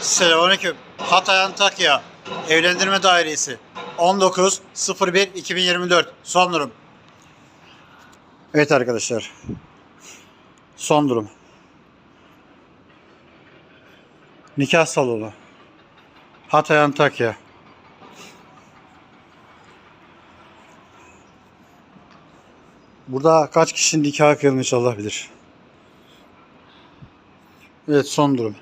Selamünaleyküm. Hatay Antakya Evlendirme Dairesi 19.01.2024 son durum. Evet arkadaşlar. Son durum. Nikah salonu. Hatay Antakya. Burada kaç kişinin nikahı kıyılmış Allah bilir. Evet son durum.